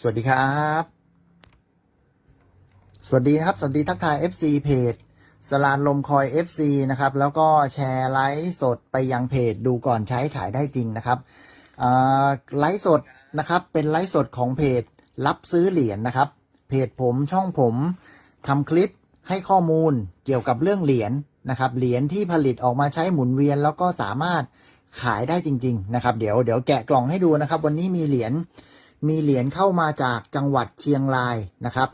สวัสดีครับ สวัสดีนะครับ สวัสดีทักทาย FC เพจสลานลมคอย FC นะครับ แล้วก็แชร์ไลฟ์สดไปยังเพจดูก่อนใช้ขายได้จริงนะครับไลฟ์สดนะครับ เป็นไลฟ์สดของเพจรับซื้อเหรียญนะครับ เพจผมช่องผมทำคลิปให้ข้อมูลเกี่ยวกับเรื่องเหรียญนะครับ เหรียญที่ผลิตออกมาใช้หมุนเวียน แล้วก็สามารถขายได้จริง ๆ นะครับ เดี๋ยวเดี๋ยวแกะกล่องให้ดูนะครับ วันนี้มีเหรียญ มีเหรียญเข้ามาจากจังหวัดเชียงรายนะครับ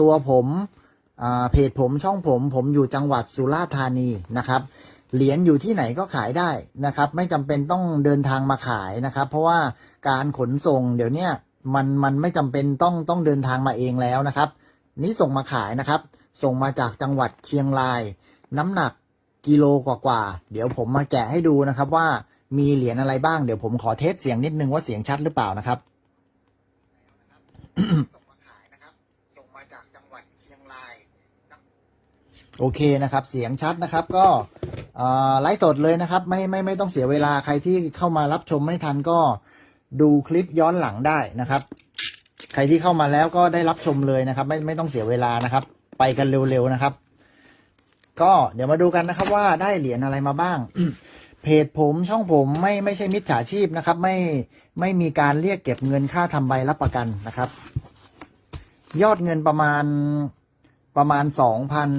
ตัวผมเพจผมช่องผม ผมอยู่จังหวัดสุราษฎร์ธานีนะครับเหรียญอยู่ที่ไหนก็ขายได้นะครับ ไม่จำเป็นต้องเดินทางมาขายนะครับ เพราะว่าการขนส่งเดี๋ยวนี้มันมันไม่จำเป็นต้องต้องเดินทางมาเองแล้วนะครับ นี่ส่งมาขายนะครับ ส่งมาจากจังหวัดเชียงราย น้ำหนักกิโลกว่าๆเดี๋ยวผมมาแกะให้ดูนะครับว่ามีเหรียญอะไรบ้างเดี๋ยวผมขอเทสเสียงนิดนึงว่าเสียงชัดหรือเปล่านะครับ ส่งมาขายนะครับ ส่งมาจากจังหวัดเชียงรายโอเคนะครับ เสียงชัดนะครับก็ไลฟ์สดเลยนะครับ ไม่ไม่ไม่ต้องเสียเวลาใครที่เข้ามารับชมไม่ทันก็ดูคลิปย้อนหลังได้นะครับ ใครที่เข้ามาแล้วก็ได้รับชมเลยนะครับ ไม่ไม่ต้องเสียเวลานะครับ ไปกันเร็วๆนะครับ ก็เดี๋ยวมาดูกันนะครับว่าได้เหรียญอะไรมาบ้าง เพจผมช่องผมไม่ไม่ใช่มิจฉาชีพนะครับ ไม่ไม่มีการเรียกเก็บเงินค่าทำใบรับประกันนะครับ ยอดเงินประมาณประมาณสองพัน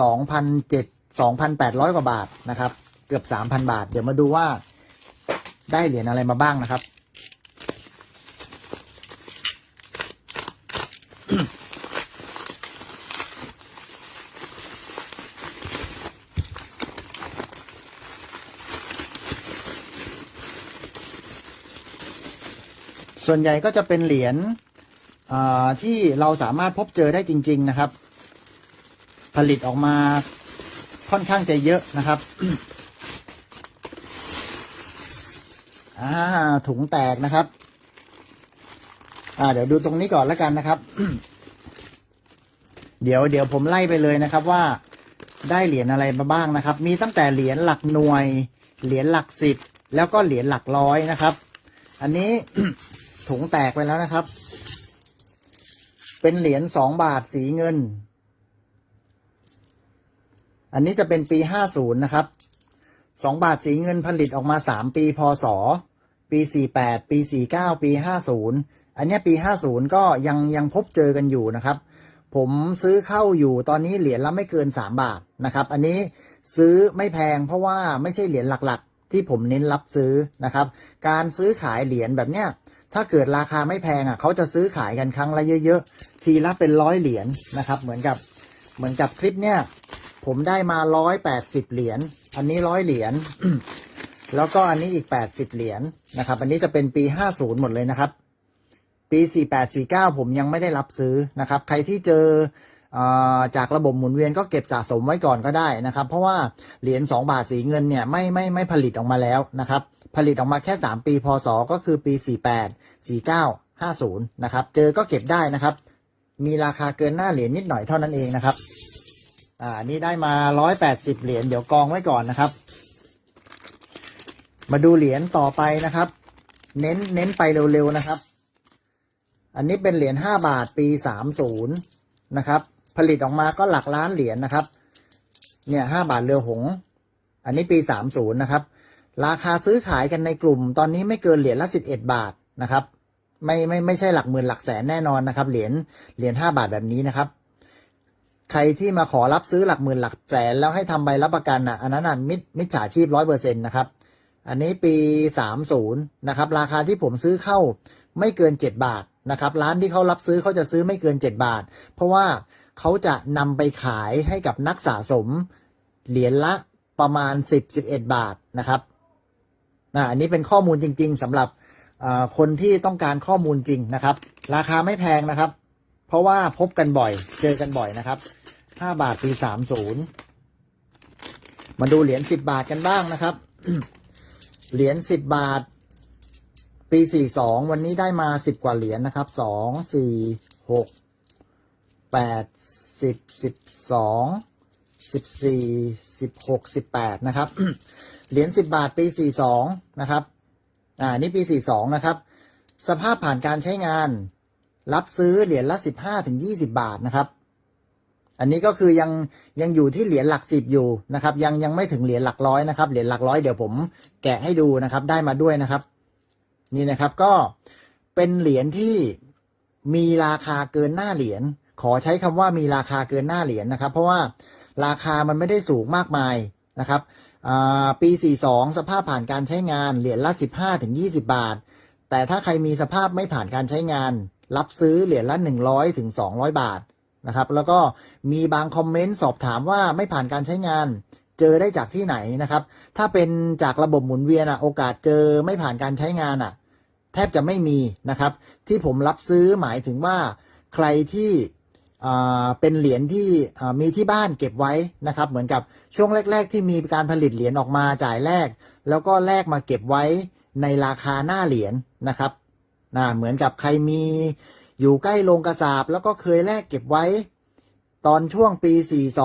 สองพันเจ็ดสองพันแปดร้อยกว่าบาทนะครับ เกือบสามพันบาท เดี๋ยวมาดูว่าได้เหรียญอะไรมาบ้างนะครับ ส่วนใหญ่ก็จะเป็นเหรียญที่เราสามารถพบเจอได้จริง ๆนะครับ ผลิตออกมาค่อนข้างจะเยอะนะครับถุงแตกนะครับเดี๋ยวดูตรงนี้ก่อนแล้วกันนะครับ เดี๋ยวเดี๋ยวผมไล่ไปเลยนะครับว่าได้เหรียญอะไรมาบ้างนะครับ มีตั้งแต่เหรียญหลักหน่วย เหรียญหลักสิบแล้วก็เหรียญหลักร้อยนะครับ อันนี้ ถุงแตกไปแล้วนะครับ เป็นเหรียญสองบาทสีเงิน อันนี้จะเป็นปีห้าศูนย์นะครับสองบาทสีเงินผลิตออกมาสามปีพศปีสี่แปดปีสี่เก้าปีห้าศูนย์อันนี้ปีห้าศูนย์ก็ยังยังพบเจอกันอยู่นะครับ ผมซื้อเข้าอยู่ตอนนี้เหรียญละไม่เกินสามบาทนะครับ อันนี้ซื้อไม่แพงเพราะว่าไม่ใช่เหรียญหลักๆ ที่ผมเน้นรับซื้อนะครับ การซื้อขายเหรียญแบบเนี้ย ถ้าเกิดราคาไม่แพงอะเขาจะซื้อขายกันครั้งละเยอะ ๆ ทีละเป็นร้อยเหรียญนะครับ เหมือนกับเหมือนกับคลิปเนี้ยผมได้มาร้อยแปดสิบเหรียญอันนี้ร้อยเหรียญแล้วก็อันนี้อีกแปดสิบเหรียญนะครับ อันนี้จะเป็นปีห้าศูนย์หมดเลยนะครับ ปีสี่แปดสี่เก้าผมยังไม่ได้รับซื้อนะครับ ใครที่เจอจากระบบหมุนเวียนก็เก็บสะสมไว้ก่อนก็ได้นะครับ เพราะว่าเหรียญสองบาทสีเงินเนี่ยไม่ไม่ไม่ผลิตออกมาแล้วนะครับ ผลิตออกมาแค่ 3 ปีพศก็คือปี 48 49 50 นะครับ เจอก็เก็บได้นะครับ มีราคาเกินหน้าเหรียญนิดหน่อยเท่านั้นเองนะครับ อ่านี่ได้มา 180 เหรียญเดี๋ยวกองไว้ก่อนนะครับ มาดูเหรียญต่อไปนะครับ เน้นเน้นไปเร็วๆนะครับ อันนี้เป็นเหรียญ5บาทปี 30 นะครับ ผลิตออกมาก็หลักล้านเหรียญนะครับ เนี่ย5บาทเรือหง อันนี้ปี 30 นะครับ ราคาซื้อขายกันในกลุ่ม ตอนนี้ไม่เกินเหรียญละสิบเอ็ดบาทนะครับ ไม่ไม่ไม่ใช่หลักหมื่นหลักแสนแน่นอนนะครับ เหรียญเหรียญห้าบาทแบบนี้นะครับ ใครที่มาขอรับซื้อหลักหมื่นหลักแสนแล้วให้ทำใบรับประกันอะอันนั้นอะมิจมิจฉาชีพร้อยเปอร์เซ็นต์นะครับ อันนี้ปีสามศูนย์นะครับ ราคาที่ผมซื้อเข้าไม่เกินเจ็ดบาทนะครับ ร้านที่เขารับซื้อเขาจะซื้อไม่เกินเจ็ดบาท เพราะว่าเขาจะนำไปขายให้กับนักสะสม เหรียญละประมาณสิบสิบเอ็ดบาทนะครับ อ่าอันนี้เป็นข้อมูลจริง ๆสำหรับคนที่ต้องการข้อมูลจริงนะครับ ราคาไม่แพงนะครับ เพราะว่าพบกันบ่อย เจอกันบ่อยนะครับห้าบาทปีสามศูนย์มาดูเหรียญสิบบาทกันบ้างนะครับ เหรียญสิบบาท ปีสี่สองวันนี้ได้มาสิบกว่าเหรียญนะครับสองสี่หกแปดสิบสิบสอง สิบสี่สิบหกสิบแปดนะครับ เหรียญสิบบาทปีสี่สองนะครับ อ่า นี่ปีสี่สองนะครับ สภาพผ่านการใช้งาน รับซื้อเหรียญละสิบห้าถึงยี่สิบาทนะครับ อันนี้ก็คือยังยังอยู่ที่เหรียญหลักสิบอยู่นะครับ ยังยังไม่ถึงเหรียญหลักร้อยนะครับ เหรียญหลักร้อยเดี๋ยวผมแกะให้ดูนะครับ ได้มาด้วยนะครับ นี่นะครับก็เป็นเหรียญที่มีราคาเกินหน้าเหรียญ ขอใช้คำว่ามีราคาเกินหน้าเหรียญนะครับ เพราะว่า ราคามันไม่ได้สูงมากมายนะครับปี 42 สภาพผ่านการใช้งานเหรียญละ 15ถึง20 บาท แต่ถ้าใครมีสภาพไม่ผ่านการใช้งาน รับซื้อเหรียญละ 100ถึง200 บาทนะครับแล้วก็มีบางคอมเมนต์สอบถามว่าไม่ผ่านการใช้งานเจอได้จากที่ไหนนะครับ ถ้าเป็นจากระบบหมุนเวียนอะโอกาสเจอไม่ผ่านการใช้งานอะแทบจะไม่มีนะครับ ที่ผมรับซื้อหมายถึงว่าใครที่ เป็นเหรียญที่มีที่บ้านเก็บไว้นะครับ เหมือนกับช่วงแรก ๆ ที่มีการผลิตเหรียญออกมาจ่ายแลกแล้วก็แลกมาเก็บไว้ในราคาหน้าเหรียญนะครับนะเหมือนกับใครมีอยู่ใกล้โรงกระสาบแล้วก็เคยแลกเก็บไว้ ตอนช่วงปี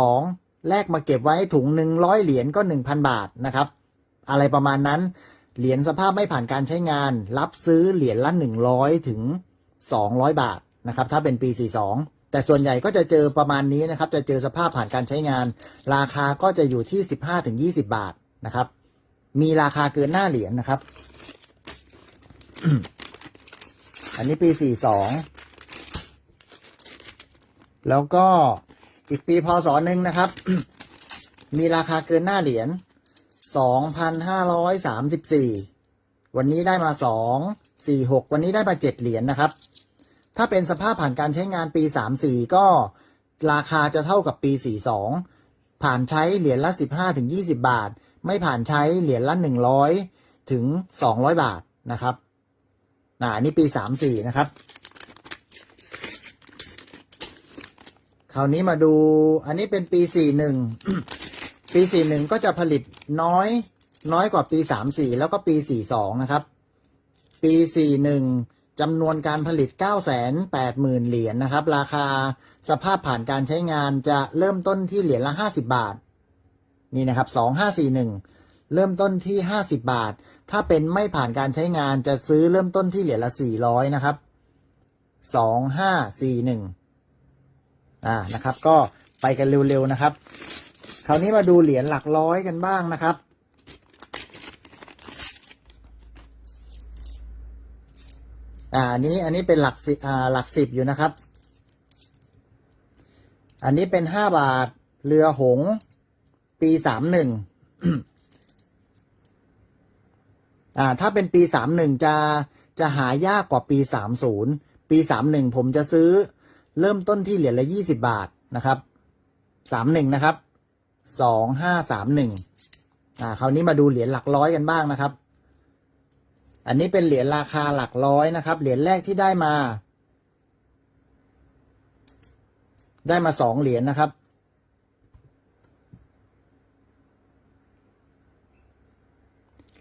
42 แลกมาเก็บไว้ถุงหนึ่งร้อยเหรียญก็ 1,000 บาทนะครับ อะไรประมาณนั้นเหรียญสภาพไม่ผ่านการใช้งาน รับซื้อเหรียญละ 100 ถึง 200 บาทนะครับ ถ้าเป็นปี 42 แต่ส่วนใหญ่ก็จะเจอประมาณนี้นะครับ จะเจอสภาพผ่านการใช้งาน ราคาก็จะอยู่ที่ 15ถึง20 บาทนะครับ มีราคาเกินหน้าเหรียญนะครับ อันนี้ปี 42 แล้วก็อีกปีพศหนึ่งนะครับ มีราคาเกินหน้าเหรียญ 2,534 วันนี้ได้มา 2 4 6 วันนี้ได้มา 7 เหรียญนะครับ ถ้าเป็นสภาพผ่านการใช้งานปี 34 ก็ราคาจะเท่ากับปี 42 ผ่านใช้เหรียญละ 15ถึง20 บาท ไม่ผ่านใช้เหรียญละ 100 ถึง 200 บาทนะครับอ่านนี้ปี 34 นะครับ คราวนี้มาดูอันนี้เป็นปี 41 ปี 41 ก็จะผลิตน้อยน้อยกว่าปี 34 แล้วก็ปี 42 นะครับ ปี 41 จำนวนการผลิต 980,000 เหรียญนะครับ ราคาสภาพผ่านการใช้งานจะเริ่มต้นที่เหรียญละ 50 บาท นี่นะครับ 2541 เริ่มต้นที่ 50 บาท ถ้าเป็นไม่ผ่านการใช้งานจะซื้อเริ่มต้นที่เหรียญละ 400 นะครับ 2541 อ่า นะครับ ก็ไปกันเร็วๆนะครับ คราวนี้มาดูเหรียญหลักร้อยกันบ้างนะครับ อ่าอันนี้อันนี้เป็นหลักสิอ่าหลักสิบอยู่นะครับ อันนี้เป็นห้าบาทเรือหง ปีสามหนึ่งอ่าถ้าเป็นปีสามหนึ่งจะจะหายากกว่าปีสามศูนย์ปีสามหนึ่งผมจะซื้อเริ่มต้นที่เหรียญละยี่สิบาทนะครับสามหนึ่งนะครับสองห้าสามหนึ่งอ่าคราวนี้มาดูเหรียญหลักร้อยกันบ้างนะครับ อันนี้เป็นเหรียญราคาหลักร้อยนะครับ เหรียญแรกที่ได้มา ได้มาสองเหรียญนะครับ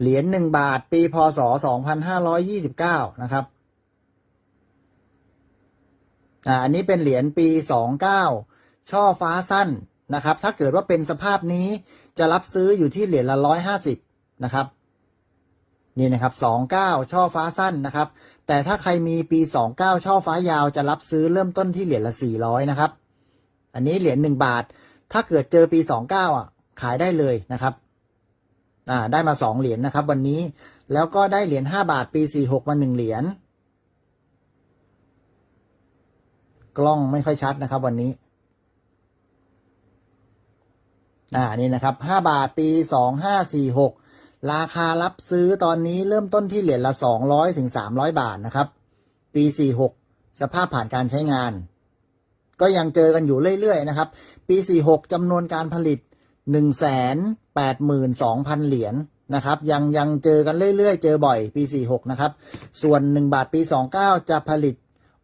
เหรียญหนึ่งบาท ปีพศสองพันห้าร้อยยี่สิบเก้านะครับ อ่า อันนี้เป็นเหรียญปีสองเก้าช่อฟ้าสั้นนะครับ ถ้าเกิดว่าเป็นสภาพนี้จะรับซื้ออยู่ที่เหรียญละร้อยห้าสิบนะครับ นี่นะครับสองเก้าช่อฟ้าสั้นนะครับ แต่ถ้าใครมีปีสองเก้าช่อฟ้ายาวจะรับซื้อเริ่มต้นที่เหรียญละสี่ร้อยนะครับ อันนี้เหรียญหนึ่งบาท ถ้าเกิดเจอปีสองเก้าอะ ขายได้เลยนะครับ อ่า ได้มาสองเหรียญนะครับ วันนี้แล้วก็ได้เหรียญห้าบาทปีสี่หกมาหนึ่งเหรียญกล้องไม่ค่อยชัดนะครับ วันนี้อ่านี่นะครับห้าบาทปีสองห้าสี่หก ราคารับซื้อตอนนี้เริ่มต้นที่เหรียญละสองร้อยถึงสามร้อยบาทนะครับ ปีสี่หกสภาพผ่านการใช้งาน ก็ยังเจอกันอยู่เรื่อยๆนะครับ ปีสี่หกจำนวนการผลิตหนึ่งแสนแปดหมื่นสองพันเหรียญนะครับ ยังยังเจอกันเรื่อยๆ เจอบ่อย ปีสี่หกนะครับ ส่วนหนึ่งบาทปีสองเก้าจะผลิต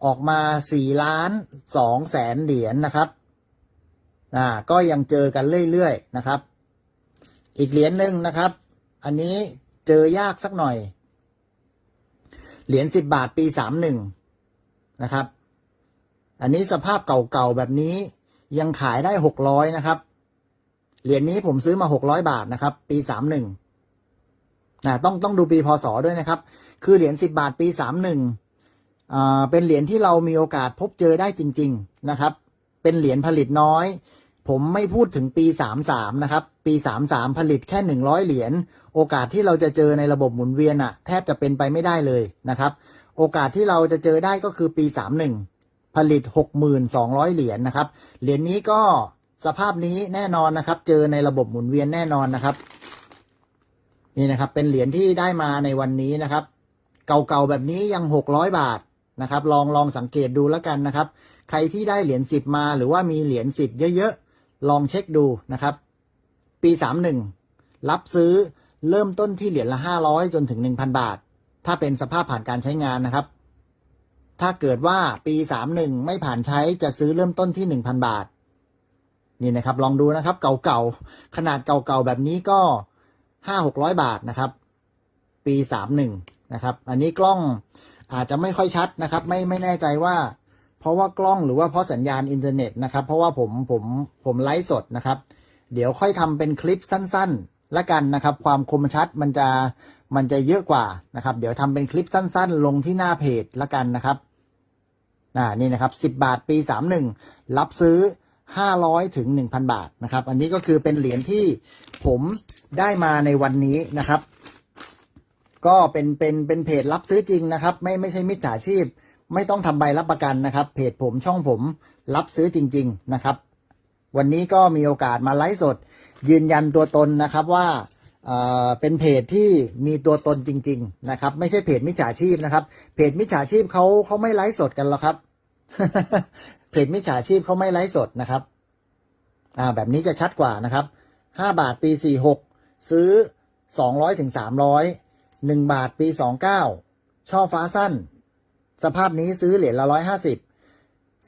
ออกมาสี่ล้านสองแสนเหรียญนะครับอ่าก็ยังเจอกันเรื่อยๆนะครับ อีกเหรียญหนึ่งนะครับ อันนี้เจอยากสักหน่อย เหรียญสิบบาทปีสามหนึ่งนะครับ อันนี้สภาพเก่าๆแบบนี้ยังขายได้หกร้อยนะครับ เหรียญนี้ผมซื้อมาหกร้อยบาทนะครับ ปีสามหนึ่งนะต้องต้องดูปีพศด้วยนะครับ คือเหรียญสิบบาทปีสามหนึ่งอ่าเป็นเหรียญที่เรามีโอกาสพบเจอได้จริง ๆนะครับ เป็นเหรียญผลิตน้อย ผมไม่พูดถึงปี 33 นะครับ ปี 33 ผลิตแค่ 100 เหรียญ โอกาสที่เราจะเจอในระบบหมุนเวียนอะแทบจะเป็นไปไม่ได้เลยนะครับ โอกาสที่เราจะเจอได้ก็คือปี 31 ผลิต 6,200 เหรียญนะครับ เหรียญนี้ก็สภาพนี้แน่นอนนะครับ เจอในระบบหมุนเวียนแน่นอนนะครับ นี่นะครับ เป็นเหรียญที่ได้มาในวันนี้นะครับ เก่าๆแบบนี้ยัง 600 บาทนะครับ ลองลองสังเกตดูแล้วกันนะครับ ใครที่ได้เหรียญ10 มา หรือว่ามีเหรียญ10 เยอะๆ ลองเช็คดูนะครับ ปี 31 รับซื้อเริ่มต้นที่เหรียญละ 500 จนถึง 1,000 บาท ถ้าเป็นสภาพผ่านการใช้งานนะครับ ถ้าเกิดว่าปี 31 ไม่ผ่านใช้จะซื้อเริ่มต้นที่ 1,000 บาท นี่นะครับ ลองดูนะครับเก่าๆ ขนาดเก่าๆ แบบนี้ก็ 5-600 บาทนะครับ ปี 31 นะครับ อันนี้กล้องอาจจะไม่ค่อยชัดนะครับ ไม่ไม่แน่ใจว่า ราะว่ากล้องหรือว่าเพราะสัญญาณอินเทอร์เน็ตนะครับ เพราะว่าผมผมผมไลฟ์สดนะครับ เดี๋ยวค่อยทำเป็นคลิปสั้นๆละกันนะครับ ความคมชัดมันจะมันจะเยอะกว่านะครับ เดี๋ยวทำเป็นคลิปสั้น ๆ ลงที่หน้าเพจละกันนะครับอ่านี่นะครับ10บาทปี31รับซื้อ500ถึง1,000บาทนะครับ อันนี้ก็คือเป็นเหรียญที่ผมได้มาในวันนี้นะครับ ก็เป็นเป็นเป็นเพจรับซื้อจริงนะครับ ไม่ไม่ใช่มิจฉาชีพ ไม่ต้องทำใบรับประกันนะครับ เพจผมช่องผมรับซื้อจริง ๆนะครับ วันนี้ก็มีโอกาสมาไลฟ์สด ยืนยันตัวตนนะครับว่าเเป็นเพจที่มีตัวตนจริง ๆ นะครับ ไม่ใช่เพจมิจฉาชีพนะครับ เพจมิจฉาชีพเขาเขาไม่ไลฟ์สดกันหรอกครับ เพจมิจฉาชีพเขาไม่ไลฟ์สดนะครับ อ่า แบบนี้จะชัดกว่านะครับห้าบาทปีสี่หกซื้อสองร้อยถึงสามร้อยหนึ่งบาทปีสองเก้าช่อฟ้าสั้น สภาพนี้ซื้อเหรียญละร้อยห้าสิบ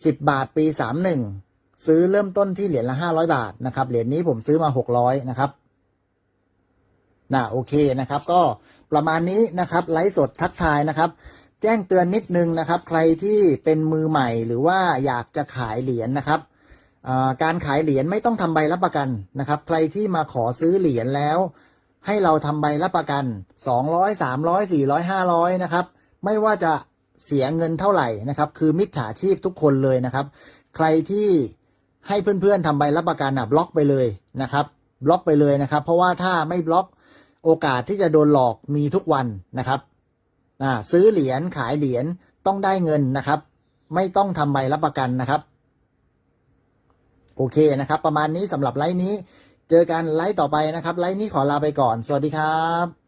สิบบาทปีสามหนึ่งซื้อเริ่มต้นที่เหรียญละห้าร้อยบาทนะครับ เหรียญนี้ผมซื้อมาหกร้อยนะครับน่ะโอเคนะครับ ก็ประมาณนี้นะครับ ไลฟ์สดทักทายนะครับ แจ้งเตือนนิดนึงนะครับ ใครที่เป็นมือใหม่หรือว่าอยากจะขายเหรียญนะครับการขายเหรียญไม่ต้องทำใบรับประกันนะครับ ใครที่มาขอซื้อเหรียญแล้ว ให้เราทำใบรับประกัน 200 300 400 500นะครับ ไม่ว่าจะ เสียเงินเท่าไหร่นะครับ คือมิจฉาชีพทุกคนเลยนะครับ ใครที่ให้เพื่อนๆทำใบรับประกันอะบล็อกไปเลยนะครับ บล็อกไปเลยนะครับ เพราะว่าถ้าไม่บล็อกโอกาสที่จะโดนหลอกมีทุกวันนะครับอ่าซื้อเหรียญขายเหรียญต้องได้เงินนะครับ ไม่ต้องทำใบรับประกันนะครับ โอเคนะครับ ประมาณนี้สำหรับไลฟ์นี้ เจอกันไลฟ์ต่อไปนะครับ ไลฟ์นี้ขอลาไปก่อน สวัสดีครับ